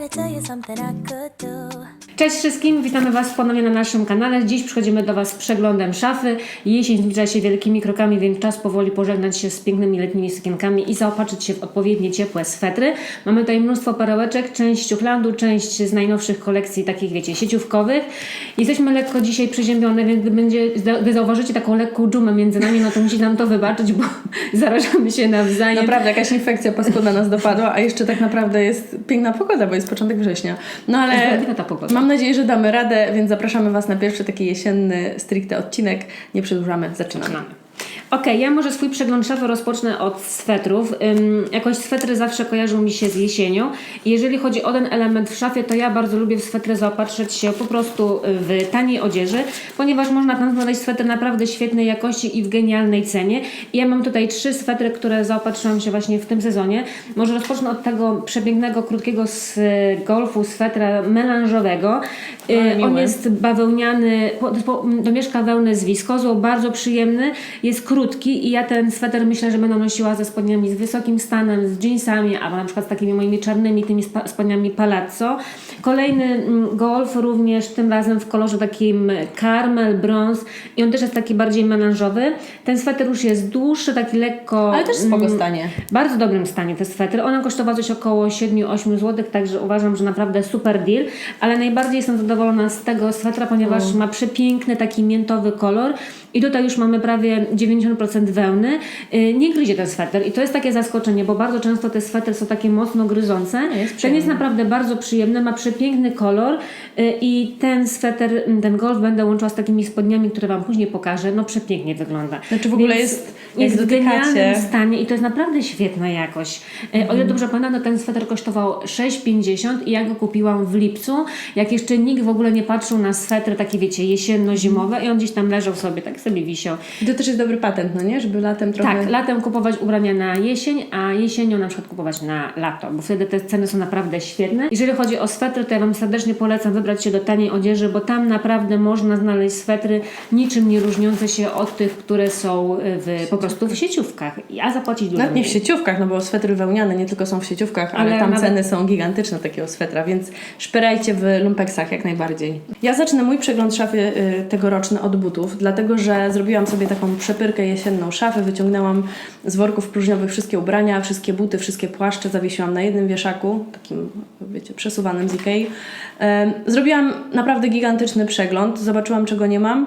to tell you something I could do. Cześć wszystkim, witamy Was ponownie na naszym kanale. Dziś przychodzimy do Was z przeglądem szafy. Jesień zbliża się wielkimi krokami, więc czas powoli pożegnać się z pięknymi letnimi sukienkami i zaopatrzyć się w odpowiednie ciepłe swetry. Mamy tutaj mnóstwo perełeczek, część ciuchlandu, część z najnowszych kolekcji takich, wiecie, sieciówkowych. Jesteśmy lekko dzisiaj przeziębione, więc gdy, będzie, gdy zauważycie taką lekką dżumę między nami, no to musicie nam to wybaczyć, bo zarażamy się nawzajem. Naprawdę jakaś infekcja paskudna nas dopadła, a jeszcze tak naprawdę jest piękna pogoda, bo jest początek września. No ale Piękna ta pogoda. mam nadzieję, że damy radę, więc zapraszamy Was na pierwszy taki jesienny stricte odcinek. Nie przedłużamy, zaczynamy. Zaczynamy. Okej, ja może swój przegląd szafy rozpocznę od swetrów. Ym, jakoś swetry zawsze kojarzą mi się z jesienią. Jeżeli chodzi o ten element w szafie, to ja bardzo lubię w swetry zaopatrzyć się po prostu w taniej odzieży, ponieważ można tam znaleźć swetry naprawdę świetnej jakości i w genialnej cenie. I ja mam tutaj trzy swetry, które zaopatrzyłam się właśnie w tym sezonie. Może rozpocznę od tego przepięknego, krótkiego z golfu swetra melanżowego. Y, Ale On jest bawełniany, po- po- domieszka wełny z wiskozą, bardzo przyjemny, jest krótki i ja ten sweter myślę, że będę nosiła ze spodniami z wysokim stanem, z jeansami, albo na przykład z takimi moimi czarnymi tymi spodniami palazzo. Kolejny mm, golf również tym razem w kolorze takim karmel, brąz i on też jest taki bardziej melanżowy. Ten sweter już jest dłuższy, taki lekko... Ale też w spoko mm, stanie. bardzo dobrym stanie te swetry. One kosztowały coś około 7-8 zł, także uważam, że naprawdę super deal. Ale najbardziej jestem zadowolona z tego swetra, ponieważ ma przepiękny taki miętowy kolor. I tutaj już mamy prawie 90% wełny. Yy, Nie gryzie ten sweter i to jest takie zaskoczenie, bo bardzo często te swetry są takie mocno gryzące. jest ten jest naprawdę bardzo przyjemny, ma przepiękny kolor yy, i ten sweter, mm, ten golf będę łączyła z takimi spodniami, które Wam później pokażę. No przepięknie wygląda. Znaczy w ogóle Więc jest- jest w genialnym stanie i to jest naprawdę świetna jakość. E, O ile dobrze pamiętam, to ten sweter kosztował 6,50 i ja go kupiłam w lipcu, jak jeszcze nikt w ogóle nie patrzył na swetry takie, wiecie, jesienno-zimowe i on gdzieś tam leżał sobie, tak sobie wisiał. I to też jest dobry patent, no nie? Żeby latem trochę... Tak, latem kupować ubrania na jesień, a jesienią na przykład kupować na lato, bo wtedy te ceny są naprawdę świetne. Jeżeli chodzi o swetry, to ja Wam serdecznie polecam wybrać się do taniej odzieży, bo tam naprawdę można znaleźć swetry niczym nie różniące się od tych, które są w, po prostu w sieciówkach, a zapłacić dużo Nawet nie w sieciówkach, no bo swetry wełniane nie tylko są w sieciówkach, ale, Ale tam nawet- ceny są gigantyczne takiego swetra, więc szperajcie w lumpeksach jak najbardziej. Ja zacznę mój przegląd szafy y, tegoroczny od butów, dlatego że zrobiłam sobie taką przepyrkę jesienną szafy, wyciągnęłam z worków próżniowych wszystkie ubrania, wszystkie buty, wszystkie płaszcze, zawiesiłam na jednym wieszaku, takim wiecie, przesuwanym z Ikei. Zrobiłam naprawdę gigantyczny przegląd, zobaczyłam czego nie mam,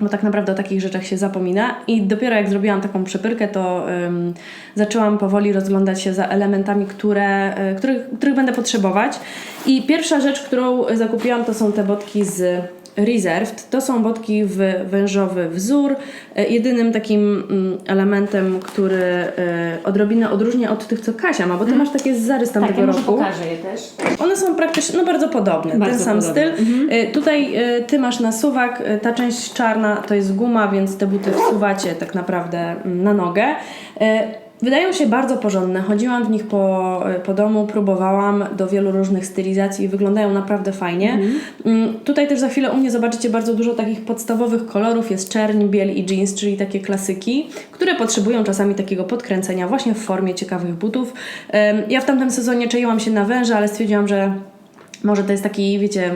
bo tak naprawdę o takich rzeczach się zapomina. I dopiero jak zrobiłam taką przepyrkę, to ym, zaczęłam powoli rozglądać się za elementami, które, y, których, których będę potrzebować. I pierwsza rzecz, którą zakupiłam, to są te botki z Reserved. To są botki w wężowy wzór. Y, Jedynym takim mm, elementem, który y, odrobinę odróżnia od tych, co Kasia ma, bo ty masz takie z zarys Tak, tamtego ja może roku. pokażę je też. One są praktycznie, no bardzo podobne, Bardzo ten sam podobne. Mhm. styl. Y, Tutaj y, ty masz nasuwak, ta część czarna to jest guma, więc te buty wsuwacie tak naprawdę mm, na nogę. Wydają się bardzo porządne. Chodziłam w nich po, po domu, próbowałam do wielu różnych stylizacji i wyglądają naprawdę fajnie. Mhm. Mm, Tutaj też za chwilę u mnie zobaczycie bardzo dużo takich podstawowych kolorów. Jest czerń, biel i jeans, czyli takie klasyki, które potrzebują czasami takiego podkręcenia właśnie w formie ciekawych butów. Ja w tamtym sezonie czaiłam się na węża, ale stwierdziłam, że może to jest taki, wiecie,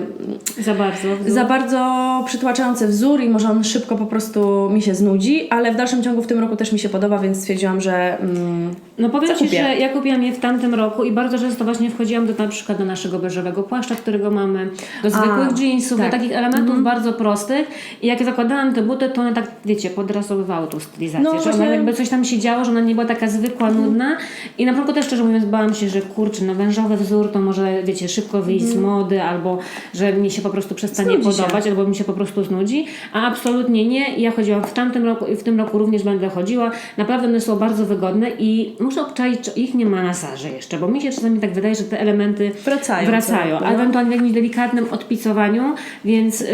Za bardzo. za bardzo przytłaczający wzór i może on szybko po prostu mi się znudzi, ale w dalszym ciągu w tym roku też mi się podoba, więc stwierdziłam, że mm, No powiem Ci, Zakupię. że ja kupiłam je w tamtym roku i bardzo często właśnie wchodziłam do na przykład do naszego beżowego płaszcza, którego mamy, do zwykłych jeansów, tak. do takich elementów bardzo prostych i jak zakładałam te buty, to one tak, wiecie, podrasowywały tą stylizację, No że właśnie- ona jakby coś tam się działo, że ona nie była taka zwykła, nudna i na początku też szczerze mówiąc bałam się, że kurczę, no wężowy wzór to może, wiecie, szybko wyjść z mody albo, że mi się po prostu przestanie Znudzi się. podobać albo mi się po prostu znudzi, a absolutnie nie. Ja chodziłam w tamtym roku i w tym roku również będę chodziła. Naprawdę one są bardzo wygodne i muszę obczaić, czy ich nie ma na sarze jeszcze, bo mi się czasami tak wydaje, że te elementy Wracają wracają a roku, no. ewentualnie w jakimś delikatnym odpicowaniu, więc ym,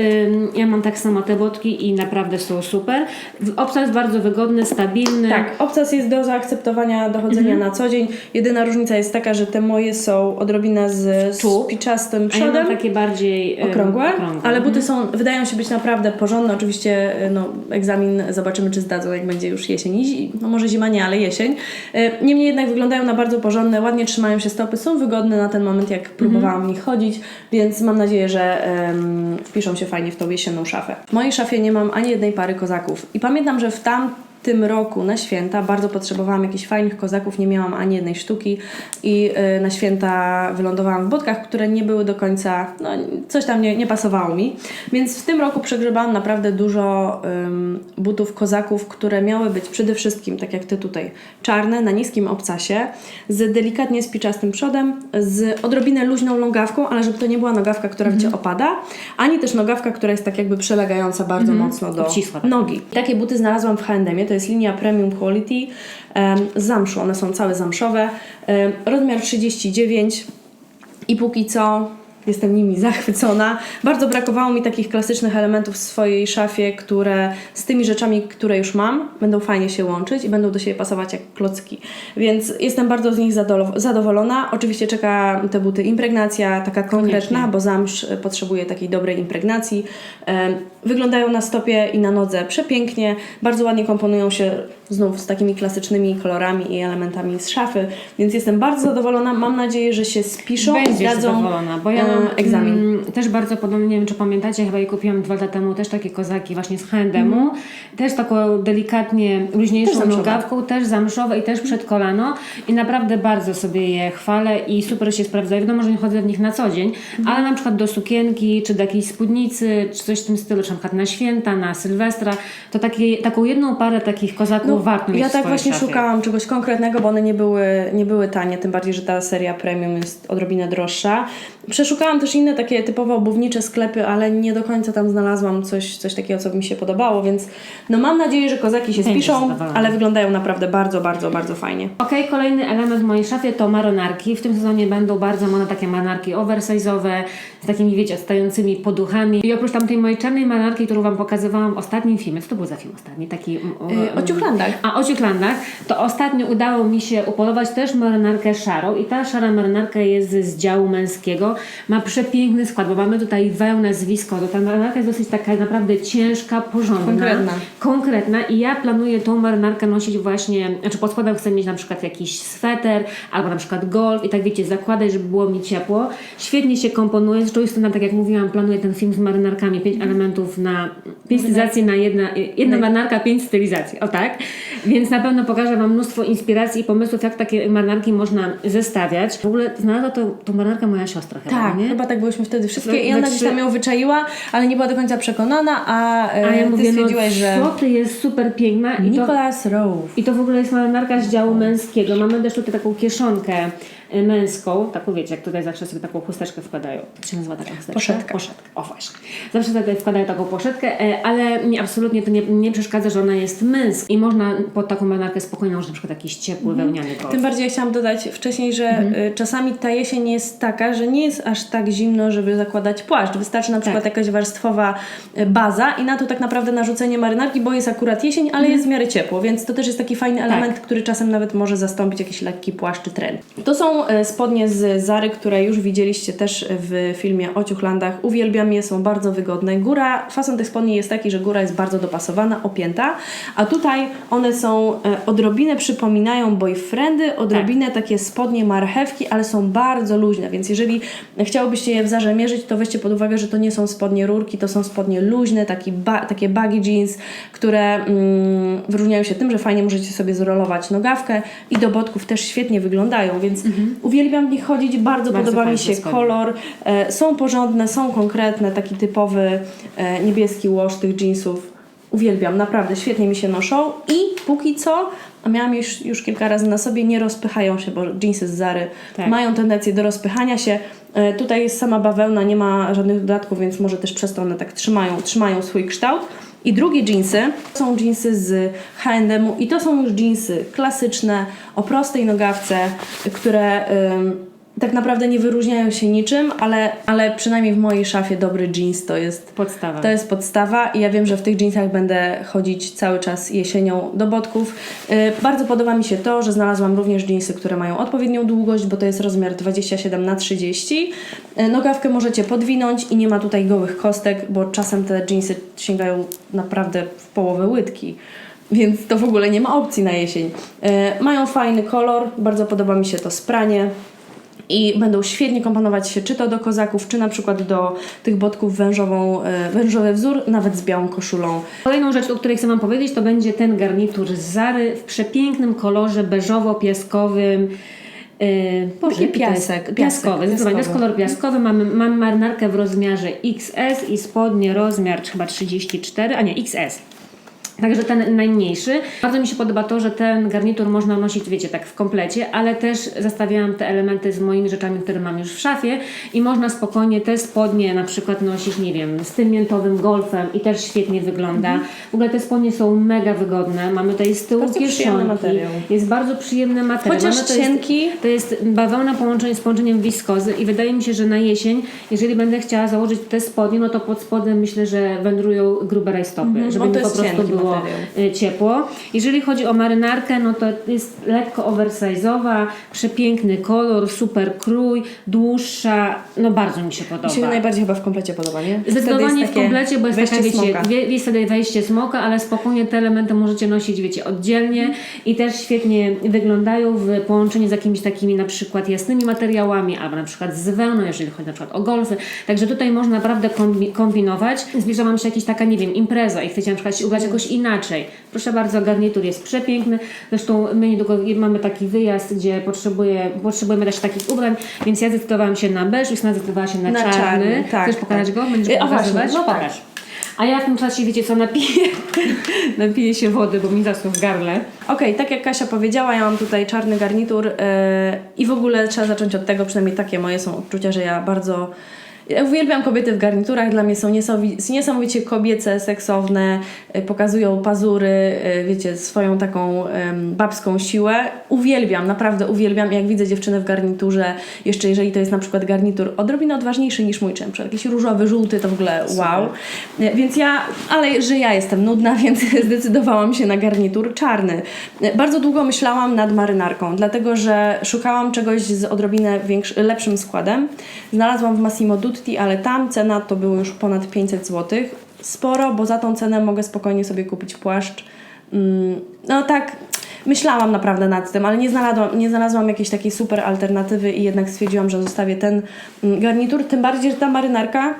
ja mam tak samo te botki i naprawdę są super. Jest bardzo wygodny, stabilny. tak, obcas jest do zaakceptowania, do chodzenia na co dzień. Jedyna różnica jest taka, że te moje są odrobinę z, z Piczastym A ja przodem. mam takie bardziej ym, okrągłe, okrągłe. ale buty są, wydają się być naprawdę porządne. Oczywiście no, egzamin zobaczymy, czy zdadzą, jak będzie już jesień. No może zima nie, ale jesień. E, Niemniej jednak wyglądają na bardzo porządne, ładnie trzymają się stopy, są wygodne na ten moment, jak próbowałam w nich chodzić, więc mam nadzieję, że em, wpiszą się fajnie w tą jesienną szafę. W mojej szafie nie mam ani jednej pary kozaków i pamiętam, że w tamtym roku na święta bardzo potrzebowałam jakichś fajnych kozaków, nie miałam ani jednej sztuki i y, na święta wylądowałam w budkach, które nie były do końca, no coś tam nie, nie pasowało mi, więc w tym roku przegrzebałam naprawdę dużo butów kozaków, które miały być przede wszystkim, tak jak Ty tutaj, czarne, na niskim obcasie, z delikatnie spiczastym przodem, z odrobinę luźną nogawką, ale żeby to nie była nogawka, która Cię opada, ani też nogawka, która jest tak jakby przylegająca bardzo mocno do Obcisła taka. nogi. Takie buty znalazłam w H&M, to jest linia Premium Quality. Z zamszu, one są całe zamszowe, rozmiar 39 i póki co jestem nimi zachwycona. Bardzo brakowało mi takich klasycznych elementów w swojej szafie, które z tymi rzeczami, które już mam, będą fajnie się łączyć i będą do siebie pasować jak klocki. Więc jestem bardzo z nich zadowolona. Oczywiście czeka te buty impregnacja, taka konkretna, bo zamsz y, potrzebuje takiej dobrej impregnacji. Wyglądają na stopie i na nodze przepięknie, bardzo ładnie komponują się znów z takimi klasycznymi kolorami i elementami z szafy, więc jestem bardzo zadowolona. Mam nadzieję, że się spiszą i Będziesz zdadzą zadowolona, bo ja e, egzamin. Mm, też bardzo podobnie, nie wiem czy pamiętacie, chyba je kupiłam dwa lata temu, też takie kozaki właśnie z H&M-u, też taką delikatnie. Też luźniejszą nogawką, też zamszowe i też przed kolano i naprawdę bardzo sobie je chwalę i super się sprawdzają. Wiadomo, że nie chodzę w nich na co dzień, Mhm. ale na przykład do sukienki, czy do jakiejś spódnicy, czy coś w tym stylu, czy na przykład na święta, na Sylwestra, to takie, taką jedną parę takich kozaków warto mieć No, ja w tak właśnie szafie. szukałam czegoś konkretnego, bo one nie były, nie były tanie, tym bardziej, że ta seria premium jest odrobinę droższa. Przeszukałam też inne takie typowo obuwnicze sklepy, ale nie do końca tam znalazłam coś, coś takiego, co mi się podobało, więc no mam nadzieję, że kozaki się spiszą, ale wyglądają naprawdę bardzo, bardzo, bardzo fajnie. Okej, kolejny element w mojej szafie to marynarki. W tym sezonie będą bardzo modne takie marynarki oversize'owe, z takimi, wiecie, odstającymi poduchami. I oprócz tamtej mojej czarnej marynarki, którą Wam pokazywałam w ostatnim filmie, co to był za film ostatni? Taki... Yy, o ciuchlandach. A o ciuchlandach, to ostatnio udało mi się upolować też marynarkę szarą i ta szara marynarka jest z działu męskiego. Ma przepiękny skład, bo mamy tutaj wełnę z wiskozu. Ta marynarka jest dosyć taka naprawdę ciężka, porządna. Konkretna. Konkretna i ja planuję tą marynarkę nosić właśnie, znaczy pod spodem chcę mieć na przykład jakiś sweter albo na przykład golf i tak wiecie, zakładać, żeby było mi ciepło. Świetnie się komponuje, zresztą Justyna, tak jak mówiłam, planuję ten film z marynarkami, pięć elementów na, pięć stylizacji na jedna, jedna marynarka, pięć stylizacji, o tak. Więc na pewno pokażę Wam mnóstwo inspiracji i pomysłów, jak takie marynarki można zestawiać. W ogóle znalazła to, tą marynarkę moja siostra chyba, Tak, nie? Chyba tak byłyśmy wtedy wszystkie We- i ona we gdzieś tam ją wyczaiła, ale nie była do końca przekonana, a, e, A ja ty mówię, no stwierdziłaś, że co ty jest super piękna i Nicholas Rowe. I to w ogóle jest marynarka z działu męskiego. Mamy też tutaj taką kieszonkę męską, taką wiecie, jak tutaj zawsze sobie taką chusteczkę wkładają. Jak się nazywa taka chusteczka? Poszetkę. Poszetkę, o właśnie. Zawsze tutaj wkładają taką poszetkę, e, ale mi absolutnie to nie, nie przeszkadza, że ona jest męska. I można pod taką marynarkę spokojnie może na przykład jakiś ciepły, wełniany golf. Tym bardziej ja chciałam dodać wcześniej, że y, czasami ta jesień jest taka, że nie jest aż tak zimno, żeby zakładać płaszcz. Wystarczy na przykład jakaś warstwowa y, baza i na to tak naprawdę narzucenie marynarki, bo jest akurat jesień, ale jest w miarę ciepło, więc to też jest taki fajny element, który czasem nawet może zastąpić jakiś lekki płaszcz czy tren. To są y, spodnie z Zary, które już widzieliście też w filmie o ciuchlandach. Uwielbiam je, są bardzo wygodne. Góra, fason tych spodni jest taki, że góra jest bardzo dopasowana, opięta, a tutaj one są e, odrobinę przypominają boyfriendy, odrobinę takie spodnie marchewki, ale są bardzo luźne, więc jeżeli chciałobyście je w Zarze mierzyć, to weźcie pod uwagę, że to nie są spodnie rurki, to są spodnie luźne, taki ba- takie baggy jeans, które mm, wyróżniają się tym, że fajnie możecie sobie zrolować nogawkę i do botków też świetnie wyglądają, więc uwielbiam w nich chodzić, bardzo, Bardzo podoba mi się kolor, e, są porządne, są konkretne, taki typowy e, niebieski wash tych jeansów. Uwielbiam, naprawdę świetnie mi się noszą i póki co, a miałam już, już kilka razy na sobie, nie rozpychają się, bo jeansy z Zary Tak. mają tendencję do rozpychania się. E, tutaj jest sama bawełna, nie ma żadnych dodatków, więc może też przez to one tak trzymają, trzymają swój kształt. I drugie jeansy są jeansy z H&M-u i to są już jeansy klasyczne, o prostej nogawce, które... ym, tak naprawdę nie wyróżniają się niczym, ale, ale przynajmniej w mojej szafie dobry jeans to jest Podstawa. to jest podstawa i ja wiem, że w tych jeansach będę chodzić cały czas jesienią do botków. Yy, bardzo podoba mi się to, że znalazłam również jeansy, które mają odpowiednią długość, bo to jest rozmiar 27 na 30 Yy, Nogawkę możecie podwinąć i nie ma tutaj gołych kostek, bo czasem te jeansy sięgają naprawdę w połowę łydki. więc to w ogóle nie ma opcji na jesień. E, mają fajny kolor, bardzo podoba mi się to spranie. I będą świetnie komponować się czy to do kozaków, czy na przykład do tych botków wężową, e, wężowy wzór, nawet z białą koszulą. Kolejną rzecz, o której chcę Wam powiedzieć, to będzie ten garnitur z Zary w przepięknym kolorze beżowo-piaskowym. Yy, Boże, Taki piasek, Piaskowy, piasek, zdecydowanie. To jest piaskowy. kolor piaskowy. Mamy, mamy marynarkę w rozmiarze XS i spodnie rozmiar chyba 34, a nie XS. Także ten najmniejszy. Bardzo mi się podoba to, że ten garnitur można nosić, wiecie, tak w komplecie, ale też zestawiałam te elementy z moimi rzeczami, które mam już w szafie i można spokojnie te spodnie na przykład nosić, nie wiem, z tym miętowym golfem i też świetnie wygląda. W ogóle te spodnie są mega wygodne. Mamy tutaj z tyłu Mhm. Bardzo kieszonki. Jest bardzo przyjemny materiał. Chociaż Mamy to jest- cienki. to jest bawełna połączenie z połączeniem wiskozy i wydaje mi się, że na jesień, jeżeli będę chciała założyć te spodnie, no to pod spodem myślę, że wędrują grube rajstopy, żeby bo mi to po jest prostu cienki było materiał. y, ciepło. Jeżeli chodzi o marynarkę, no to jest lekko oversize'owa, przepiękny kolor, super krój, dłuższa, no bardzo mi się podoba. Mi się najbardziej chyba w komplecie podoba, nie? Zdecydowanie w komplecie, bo jest taka, wiecie, jest wtedy wejście smoka, ale spokojnie te elementy możecie nosić, wiecie, oddzielnie i też świetnie wyglądają w połączeniu z jakimiś takimi na przykład jasnymi materiałami, albo na przykład z wełną, jeżeli chodzi na przykład o golfy. Także tutaj można naprawdę kombi- kombinować. Zbliża Wam się jakaś taka, nie wiem, impreza i chcecie na przykład się ubrać jakoś inaczej. Proszę bardzo, garnitur jest przepiękny. Zresztą my niedługo mamy taki wyjazd, gdzie potrzebuję, potrzebujemy też takich ubrań, więc ja zdecydowałam się na beż, Justyna zdecydowała się na, Na czarny. czarny, tak, Chcesz pokazać tak. go? Będziesz go a właśnie, no tak. Pokaż. A ja w tym czasie, wiecie co, napiję, napiję się wody, bo mi zaschło w gardle. Okej, tak jak Kasia powiedziała, ja mam tutaj czarny garnitur yy, i w ogóle trzeba zacząć od tego, przynajmniej takie moje są odczucia, że ja bardzo ja uwielbiam kobiety w garniturach, dla mnie są niesamowicie, kobiece, seksowne, yy, pokazują pazury, yy, wiecie, swoją taką babską siłę. Uwielbiam, naprawdę uwielbiam, jak widzę dziewczynę w garniturze, jeszcze jeżeli to jest na przykład garnitur odrobinę odważniejszy niż mój, przykład jakiś różowy, żółty, to w ogóle wow. E, Więc ja, ale że ja jestem nudna, więc zdecydowałam się na garnitur czarny. Bardzo długo myślałam nad marynarką, dlatego że szukałam czegoś z odrobinę większy, lepszym składem. Znalazłam w Massimo Dutti, ale tam cena to było już ponad 500 zł. Sporo, bo za tą cenę mogę spokojnie sobie kupić płaszcz. Mm, No tak, myślałam naprawdę nad tym, ale nie znalazłam, nie znalazłam jakiejś takiej super alternatywy i jednak stwierdziłam, że zostawię ten mm, garnitur. Tym bardziej, że ta marynarka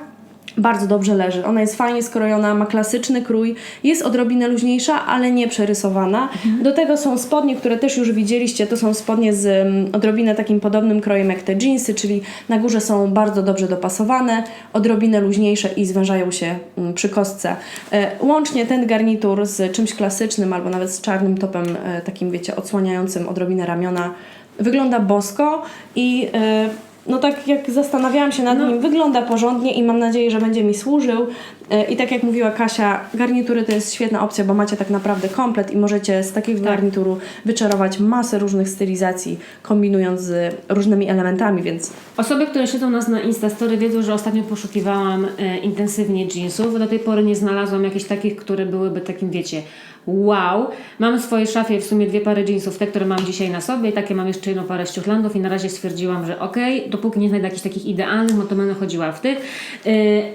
bardzo dobrze leży. Ona jest fajnie skrojona, ma klasyczny krój, jest odrobinę luźniejsza, ale nie przerysowana. Do tego są spodnie, które też już widzieliście. To są spodnie z um, odrobinę takim podobnym krojem jak te jeansy, czyli na górze są bardzo dobrze dopasowane, odrobinę luźniejsze i zwężają się um, przy kostce. E, łącznie ten garnitur z czymś klasycznym albo nawet z czarnym topem, e, takim wiecie, odsłaniającym odrobinę ramiona, wygląda bosko i e, no tak jak zastanawiałam się nad nim, wygląda porządnie i mam nadzieję, że będzie mi służył. E, I tak jak mówiła Kasia, garnitury to jest świetna opcja, bo macie tak naprawdę komplet i możecie z takiego garnituru wyczarować masę różnych stylizacji, kombinując z różnymi elementami, więc Osoby, które śledzą nas na Instastory wiedzą, że ostatnio poszukiwałam e, intensywnie jeansów. Do tej pory nie znalazłam jakichś takich, które byłyby takim, wiecie, wow. Mam w swojej szafie w sumie dwie pary jeansów, te, które mam dzisiaj na sobie i takie mam jeszcze jedną parę ściuchlandów i na razie stwierdziłam, że okej, dopóki nie znajdę jakichś takich idealnych, no to będę chodziła w tych. E,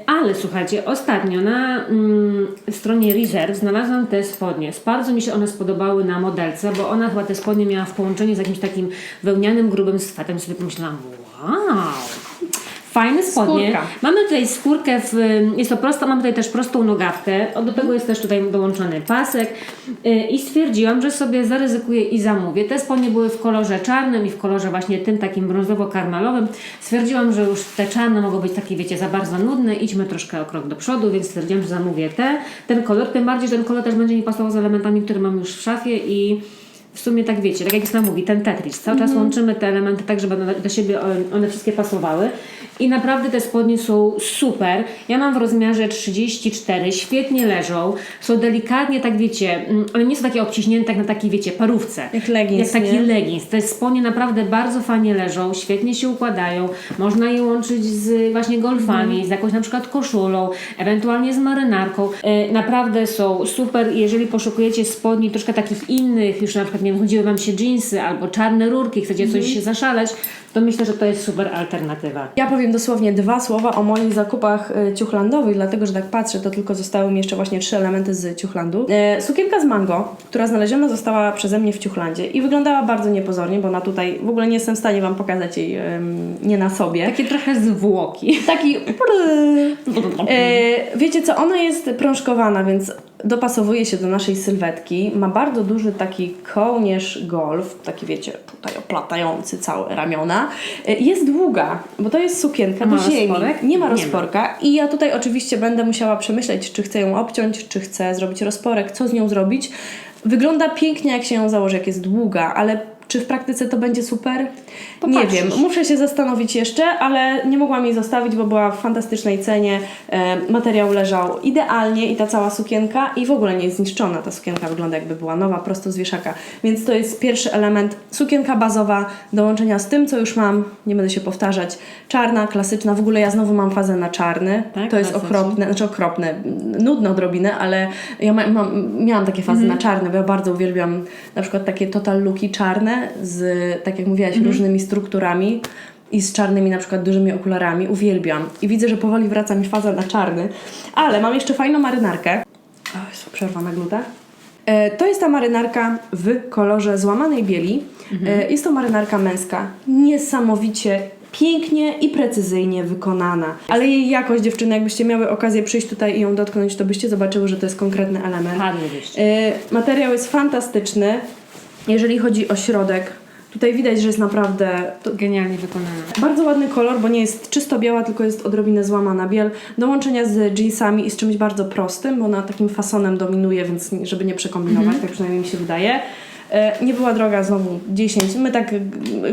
ale słuchajcie, ostatnio na mm, stronie Reserve znalazłam te spodnie. Bardzo mi się one spodobały na modelce, bo ona chyba te spodnie miała w połączeniu z jakimś takim wełnianym, grubym swetem. Sobie pomyślałam, wow. Fajne spodnie. Skórka. Mamy tutaj skórkę, w, jest to prosta, mamy tutaj też prostą nogawkę. Do tego jest też tutaj dołączony pasek. Y, I stwierdziłam, że sobie zaryzykuję i zamówię. Te spodnie były w kolorze czarnym i w kolorze właśnie tym takim brązowo-karmelowym. Stwierdziłam, że już te czarne mogą być takie, wiecie, za bardzo nudne. Idźmy troszkę o krok do przodu, więc stwierdziłam, że zamówię te. Ten kolor, tym bardziej, że ten kolor też będzie mi pasował z elementami, które mam już w szafie i w sumie tak wiecie, tak jak Justyna mówi, ten Tetris. Cały czas łączymy te elementy tak, żeby do siebie one wszystkie pasowały. I naprawdę te spodnie są super. Ja mam w rozmiarze 34, świetnie leżą. Są delikatnie, tak wiecie, mm, one nie są takie obciśnięte jak na takiej, wiecie, parówce. Jak leggings, Jak taki nie? leggings. Te spodnie naprawdę bardzo fajnie leżą, świetnie się układają. Można je łączyć z właśnie golfami, z jakąś na przykład koszulą, ewentualnie z marynarką. E, naprawdę są super. Jeżeli poszukujecie spodni troszkę takich innych, już na przykład nie wiem, chodziły Wam się jeansy albo czarne rurki, chcecie coś się zaszaleć, to myślę, że to jest super alternatywa. Ja powiem powiem dosłownie dwa słowa o moich zakupach e, ciuchlandowych, dlatego że tak patrzę, to tylko zostały mi jeszcze właśnie trzy elementy z ciuchlandu. E, sukienka z mango, która znaleziona została przeze mnie w ciuchlandzie i wyglądała bardzo niepozornie, bo na tutaj w ogóle nie jestem w stanie Wam pokazać jej nie na sobie. Takie trochę zwłoki. Taki. E, wiecie co, ona jest prążkowana, więc dopasowuje się do naszej sylwetki. Ma bardzo duży taki kołnierz golf, taki wiecie, tutaj oplatający całe ramiona. E, jest długa, bo to jest sukienka Ma do ziemi. rozporek? Nie ma Nie ma. rozporka. I ja tutaj oczywiście będę musiała przemyśleć, czy chcę ją obciąć, czy chcę zrobić rozporek, co z nią zrobić. Wygląda pięknie, jak się ją założy, jak jest długa, ale czy w praktyce to będzie super? Nie Popatrzysz. wiem. Muszę się zastanowić jeszcze, ale nie mogłam jej zostawić, bo była w fantastycznej cenie. E, materiał leżał idealnie i ta cała sukienka i w ogóle nie jest zniszczona. Ta sukienka wygląda jakby była nowa, prosto z wieszaka. Więc to jest pierwszy element. Sukienka bazowa do łączenia z tym, co już mam. Nie będę się powtarzać. Czarna, klasyczna. W ogóle ja znowu mam fazę na czarny. Tak? to jest okropne, znaczy okropne, nudne odrobinę, ale ja ma, mam, miałam takie fazy Mhm. na czarny, bo ja bardzo uwielbiam na przykład takie total looki czarne z, tak jak mówiłaś, Mhm. różnymi strukturami i z czarnymi na przykład dużymi okularami. Uwielbiam. I widzę, że powoli wraca mi faza na czarny. Ale mam jeszcze fajną marynarkę. O, jest przerwa na glutę. E, To jest ta marynarka w kolorze złamanej bieli. Mhm. E, Jest to marynarka męska. Niesamowicie pięknie i precyzyjnie wykonana. Ale jej jakość, dziewczyny, jakbyście miały okazję przyjść tutaj i ją dotknąć, to byście zobaczyły, że to jest konkretny element. Padłybyście. E, Materiał jest fantastyczny. Jeżeli chodzi o środek, tutaj widać, że jest naprawdę Genialnie wykonane. bardzo ładny kolor, bo nie jest czysto biała, tylko jest odrobinę złamana biel. Do łączenia z jeansami i z czymś bardzo prostym, bo ona takim fasonem dominuje, więc żeby nie przekombinować, tak przynajmniej mi się wydaje. E, Nie była droga znowu 10. My tak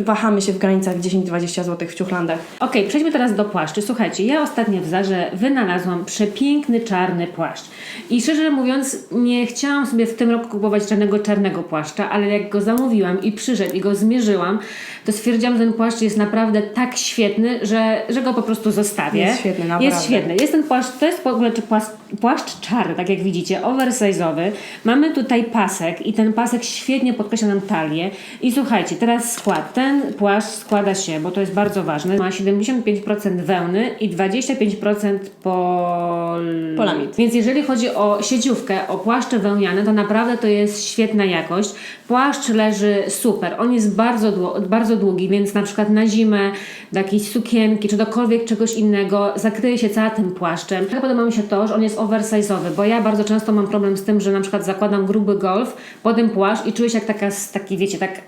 wahamy się w granicach 10-20 zł w ciuchlandach. Okej, przejdźmy teraz do płaszczy. Słuchajcie, ja ostatnio w Zarze wynalazłam przepiękny czarny płaszcz. I szczerze mówiąc, nie chciałam sobie w tym roku kupować żadnego czarnego płaszcza, ale jak go zamówiłam i przyszedł i go zmierzyłam, to stwierdziłam, że ten płaszcz jest naprawdę tak świetny, że, że go po prostu zostawię. Jest świetny, naprawdę. Jest świetny. Jest ten płaszcz, to jest w ogóle płaszcz, płaszcz czarny, tak jak widzicie, oversize'owy. Mamy tutaj pasek i ten pasek świetnie podkreśla nam talię. I słuchajcie, teraz skład. Ten płaszcz składa się, bo to jest bardzo ważne, ma 75% wełny i 25% pol... Polamid. Więc jeżeli chodzi o sieciówkę, o płaszcze wełniane, to naprawdę to jest świetna jakość. Płaszcz leży super. On jest bardzo, dłu- bardzo długi, więc na przykład na zimę, do jakiejś sukienki, czy dokolwiek czegoś innego, zakryje się cała tym płaszczem. Tak podoba mi się to, że on jest oversize'owy, bo ja bardzo często mam problem z tym, że na przykład zakładam gruby golf, potem płaszcz i czuję się jak taka, taki wiecie, tak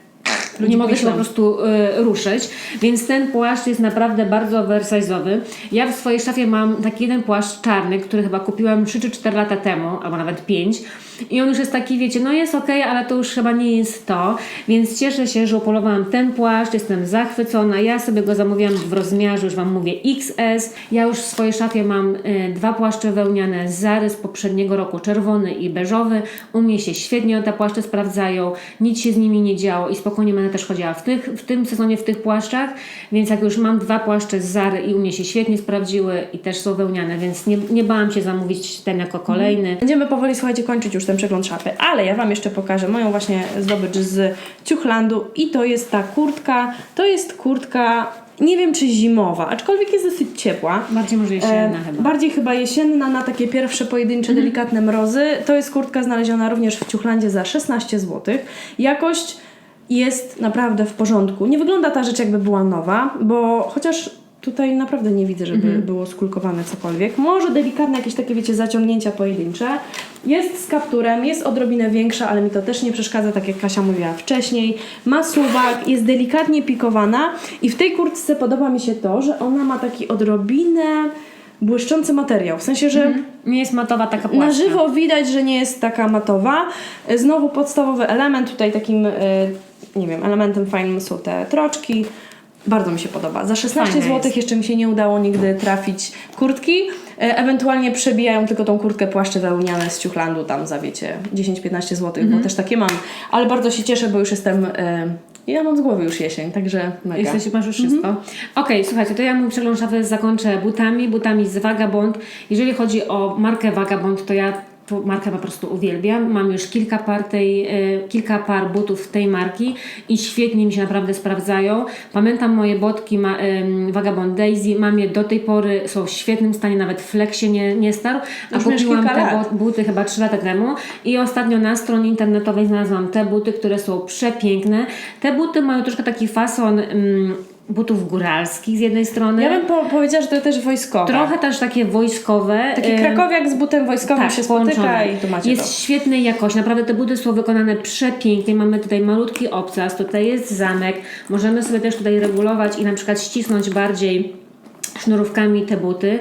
nie mogę się po prostu y, ruszyć, więc ten płaszcz jest naprawdę bardzo oversize'owy. Ja w swojej szafie mam taki jeden płaszcz czarny, który chyba kupiłam 3 czy 4 lata temu, albo nawet 5 i on już jest taki, wiecie, no jest ok, ale to już chyba nie jest to, więc cieszę się, że upolowałam ten płaszcz, jestem zachwycona. Ja sobie go zamówiłam w rozmiarze, już Wam mówię, XS. Ja już w swojej szafie mam y, dwa płaszcze wełniane z Zary z poprzedniego roku, czerwony i beżowy. U mnie się świetnie te płaszcze sprawdzają, nic się z nimi nie działo i spokojnie będę też chodziła w, tych, w tym sezonie w tych płaszczach, więc jak już mam dwa płaszcze z Zary i u mnie się świetnie sprawdziły i też są wełniane, więc nie, nie bałam się zamówić ten jako kolejny. Będziemy powoli, słuchajcie, kończyć już ten przegląd szafy, ale ja Wam jeszcze pokażę moją właśnie zdobycz z ciuchlandu i to jest ta kurtka, to jest kurtka, nie wiem czy zimowa, aczkolwiek jest dosyć ciepła. Bardziej może jesienna E, chyba. Mhm. Bardziej chyba jesienna na takie pierwsze pojedyncze, delikatne mrozy. To jest kurtka znaleziona również w Ciuchlandzie za 16 zł. Jakość jest naprawdę w porządku. Nie wygląda ta rzecz jakby była nowa, bo chociaż tutaj naprawdę nie widzę, żeby Mhm. było skulkowane cokolwiek. Może delikatne jakieś takie, wiecie, zaciągnięcia pojedyncze. Jest z kapturem, jest odrobinę większa, ale mi to też nie przeszkadza, tak jak Kasia mówiła wcześniej. Ma suwak, jest delikatnie pikowana i w tej kurtce podoba mi się to, że ona ma taki odrobinę błyszczący materiał. W sensie, że Nie jest matowa taka płaszcza. na żywo widać, że nie jest taka matowa. Znowu podstawowy element, tutaj takim, e, nie wiem, elementem fajnym są te troczki. Bardzo mi się podoba. Za 16 Fajna zł jeszcze mi się nie udało nigdy trafić kurtki. E, Ewentualnie przebijają tylko tą kurtkę płaszcze wełniane z ciuchlandu tam za wiecie 10-15 zł, Mhm. bo też takie mam. Ale bardzo się cieszę, bo już jestem. E, ja mam z głowy już jesień, także mega. Jesteś, masz już wszystko. Okej, słuchajcie, to ja mój przegląd szafy zakończę butami, butami z Vagabond. Jeżeli chodzi o markę Vagabond, to ja markę po prostu uwielbiam. Mam już kilka par, tej, e, kilka par butów tej marki i świetnie mi się naprawdę sprawdzają. Pamiętam moje botki ma, Vagabond Daisy, mam je do tej pory, są w świetnym stanie, nawet flek się nie, nie starł, a Już kupiłam te lat. buty chyba 3 lata temu i ostatnio na stronie internetowej znalazłam te buty, które są przepiękne. Te buty mają troszkę taki fason mm, butów góralskich z jednej strony. Ja bym po- powiedziała, że to też wojskowe. Trochę też takie wojskowe. Taki krakowiak z butem wojskowym się spotyka i tu macie Jest to. świetnej jakości, naprawdę te buty są wykonane przepięknie. Mamy tutaj malutki obcas, tutaj jest zamek. Możemy sobie też tutaj regulować i na przykład ścisnąć bardziej sznurówkami te buty.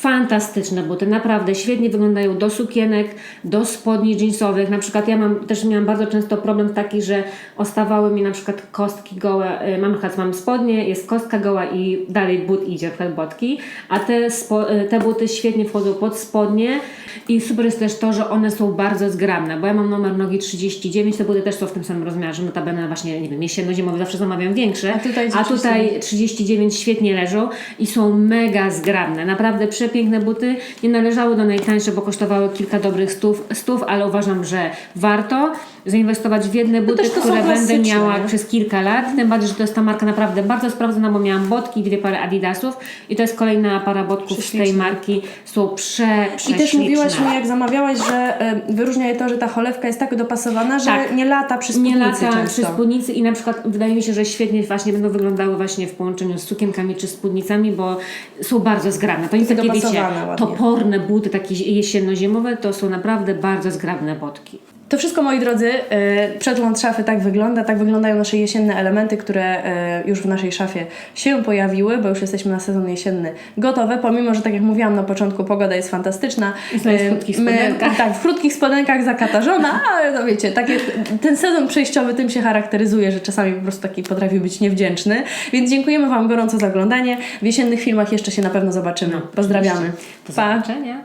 Fantastyczne buty, naprawdę świetnie wyglądają do sukienek, do spodni jeansowych. Na przykład ja mam, też miałam bardzo często problem taki, że ostawały mi na przykład kostki gołe. y, Mam na mam spodnie, jest kostka goła i dalej but idzie, na przykład botki. A te, spo, y, te buty świetnie wchodzą pod spodnie i super jest też to, że one są bardzo zgrabne, bo ja mam numer nogi 39, te buty też są w tym samym rozmiarze, notabene właśnie, nie wiem, jesienno-zimowe zawsze zamawiam większe, A tutaj a tutaj 39 świetnie leżą i są mega zgrabne. Naprawdę przepiękne buty. Nie należały do najtańsze, bo kosztowały kilka dobrych stów, stów ale uważam, że warto zainwestować w jedne buty, No to są które będę miała przez kilka lat. Tym bardziej, że to jest ta marka naprawdę bardzo sprawdzona, bo miałam botki i dwie pary Adidasów i to jest kolejna para botków z tej marki. Są prze, I też mówiłaś mi, jak zamawiałaś, że e, wyróżnia je to, że ta cholewka jest tak dopasowana, że Tak. nie lata przy spódnicy nie lata często. przy spódnicy i na przykład wydaje mi się, że świetnie właśnie będą wyglądały właśnie w połączeniu z sukienkami czy spódnicami, bo są bardzo zgrabne. To nie Takie wiecie, ładnie. toporne buty, takie jesienno-zimowe, to są naprawdę bardzo zgrabne botki. To wszystko, moi drodzy, e, przegląd szafy tak wygląda. Tak wyglądają nasze jesienne elementy, które e, już w naszej szafie się pojawiły, bo już jesteśmy na sezon jesienny gotowe. Pomimo, że tak jak mówiłam na początku, pogoda jest fantastyczna. I w E, krótkich my- spodenkach. Tak, w krótkich spodenkach zakatarzona, ale no wiecie, takie, ten sezon przejściowy tym się charakteryzuje, że czasami po prostu taki potrafi być niewdzięczny. Więc dziękujemy Wam gorąco za oglądanie. W jesiennych filmach jeszcze się na pewno zobaczymy. Pozdrawiamy. Do Pa! zobaczenia.